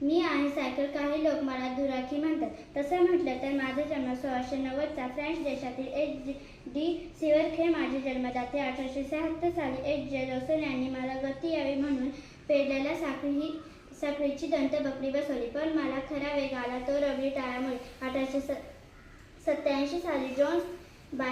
मी आहे सायकल काही लोक मला दुराखी म्हणतात. तसं म्हटलं तर माझा जन्म सोळाशे नव्वदचा फ्रेंच देशातील एच डी डी सिवरखे माझी जन्मदाते अठराशे शहात्तर साली एच जे लोसन यांनी मला गती यावी म्हणून पेरलेल्या साखळी ही साखळीची दंतबकरी बसवली. पण मला खरा वेग आला तो रबरी टाळामुळे अठराशे स सत्याऐंशी साली जॉन्स बा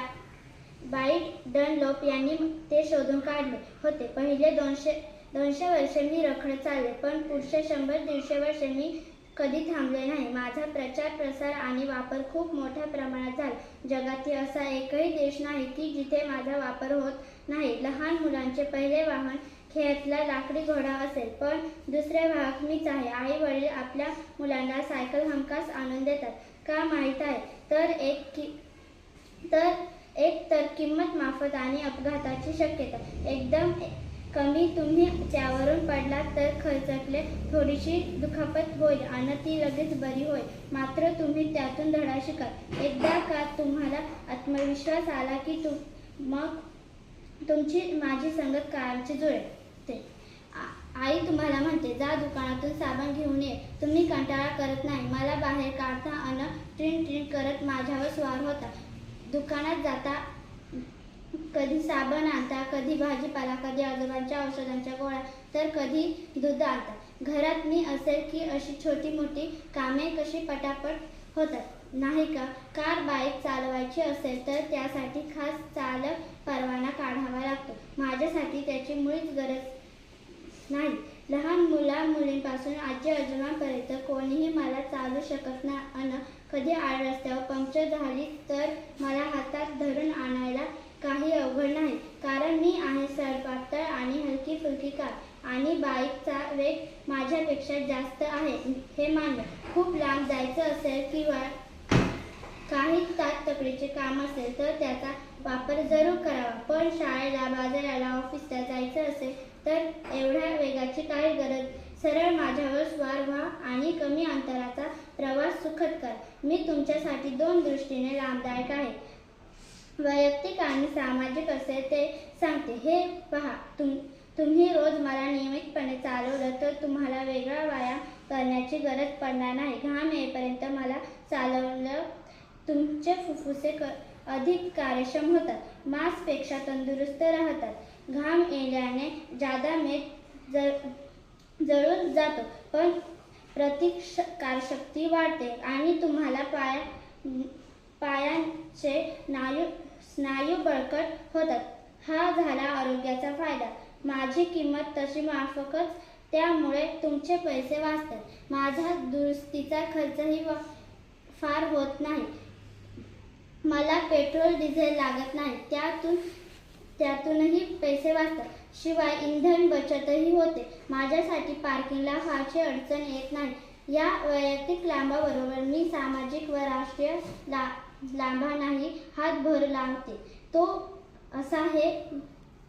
बाईट डनलोप यांनी ते शोधून काढले होते. पहिले दोनशे दोनशे वर्ष मी रखडत चालले पण पुढचे शंभर दीडशे वर्ष मी कधी थांबले नाही. माझा प्रचार प्रसार आणि वापर खूप मोठ्या प्रमाणात झाला. जगातील असा एकही देश नाही की जिथे माझा वापर होत नाही. लहान मुलांचे पहिले वाहन खेळातला लाकडी घोडा असेल पण दुसरे वाहक मीच आहे. आई वडील आपल्या मुलांना सायकल हमखास आणून देतात. का माहीत आहे? तर एक की तर एक तर किंमत माफत आणि अपघाताची शक्यता. एकदम कमी तुम्ही त्यावरून पडलात तर खरचटले थोडीशी दुखापत होईल आणि ती लगेच बरी होईल. मात्र तुम्ही त्यातून धडा शिकाल एकदा का तुम्हाला आत्मविश्वास आला की तु मग तुमची माझी संगत कायमची जुळेल. आ- आई तुम्हाला म्हणते जा दुकानातून साबण घेऊन ये. तुम्ही कंटाळा करत नाही. मला बाहेर काढता अन ट्रिन ट्रिन करत माझ्यावर स्वार होता. दुकानात जाता कधी साबण आणता कधी भाजीपाला कधी आजोबांच्या औषधांच्या गोळ्या तर कधी दूध आणता. घरात मी असेल की अशी छोटी मोठी कामे कशी पटापट होतात? नाही का? कार बाईक चालवायची असेल तर त्यासाठी खास चालक परवाना काढावा लागतो. माझ्यासाठी त्याची मुळीच गरज नाही. लहान मुला मुलींपासून आजी आजोबांपर्यंत कोणीही मला चालू शकत नाही अन कधी आड रस्त्यावर पंक्चर झाली तर मला हातात धरून आणायला काही अवघड नाही. कारण मी आहे सरपातळ आणि हलकी फुलकी कार आणि बाईकचा वेग माझ्यापेक्षा जास्त आहे. हे मान्य. खूप लांब जायचं असेल किंवा काही तास तकडीचे काम असेल तर त्याचा वापर जरूर करावा. पण शाळेला बाजाराला ऑफिसला जायचं असेल तर एवढ्या वेगाची काही गरज सरळ माझ्यावर स्वार व्हा आणि कमी अंतराचा प्रवास सुखद करा. मी तुमच्यासाठी दोन दृष्टीने लाभदायक आहे. वैयक्तिक आणि सामाजिक असे ते सांगते. हे पहा तुम तुम्ही रोज मला नियमितपणे चालवलं तर तुम्हाला वेगळा व्यायाम करण्याची गरज पडणार नाही. घाम येईपर्यंत मला चालवलं तुमचे फुफ्फुसे क अधिक कार्यक्षम होतात. मांसपेक्षा तंदुरुस्त राहतात. घाम येण्याने जादा मेद जळ जळून जातो पण प्रतिकारशक्ती वाढते आणि तुम्हाला पाया पायांचे स्नायू स्नायू बळकट होतात. हा झाला आरोग्याचा फायदा. माझी किंमत तशी माफकच त्यामुळे तुमचे पैसे वाचतात. माझा दुरुस्तीचा खर्चही वा- फार होत नाही. मला पेट्रोल डिझेल लागत नाही. त्यातून त्यातूनही पैसे वाचतात. शिवाय इंधन बचतही होते. माझ्यासाठी पार्किंगला फारशी अडचण येत नाही. या वैयक्तिक लांबाबरोबर मी सामाजिक व राष्ट्रीय ला लांबांनाही हातभर लावते तो असा हे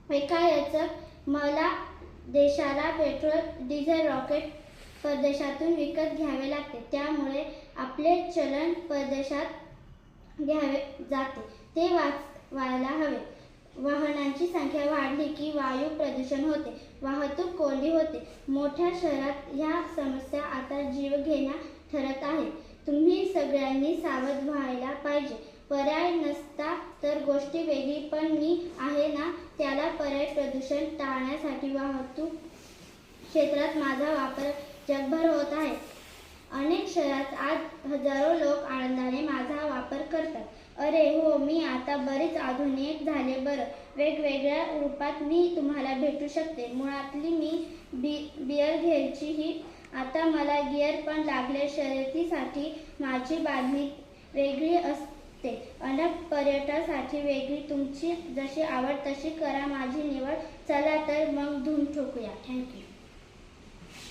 एकायचक मला देशाला पेट्रोल डिझेल रॉकेट परदेशातून विकत घ्यावे लागते. त्यामुळे आपले चलन परदेशात घ्यावे जाते. ते वाचवायला हवे. वाहनांची संख्या वाढली की वायू प्रदूषण होते. वाहतूक कोंडी होते. मोठ्या शहरात ह्या समस्या आता जीवघेण्या ठरत आहे. सगळ्यांनी सावध व्हायला पाहिजे. पर्याय नसता तर गोष्टी वेगळी. पण मी आहे ना त्याला पर्याय प्रदूषण टाळण्यासाठी वाहतूक क्षेत्रात माझा वापर जगभर होत आहे. अनेक शहरात आज हजारो लोक आनंदाने माझा वापर करतात. अरे हो मी आता बरीच आधुनिक झाले बरं. वेगवेगळ्या रूपात मी तुम्हाला भेटू शकते. मुळातली मी बी बियर घ्यायची ही आता मला गिअर पण लागले. शर्यतीसाठी माझी बांधणी वेगळी असते. अन पर्यटनासाठी वेगळी. तुमची जशी आवड तशी करा. माझी निवड. चला तर मग धूम ठोकूया. थँक्यू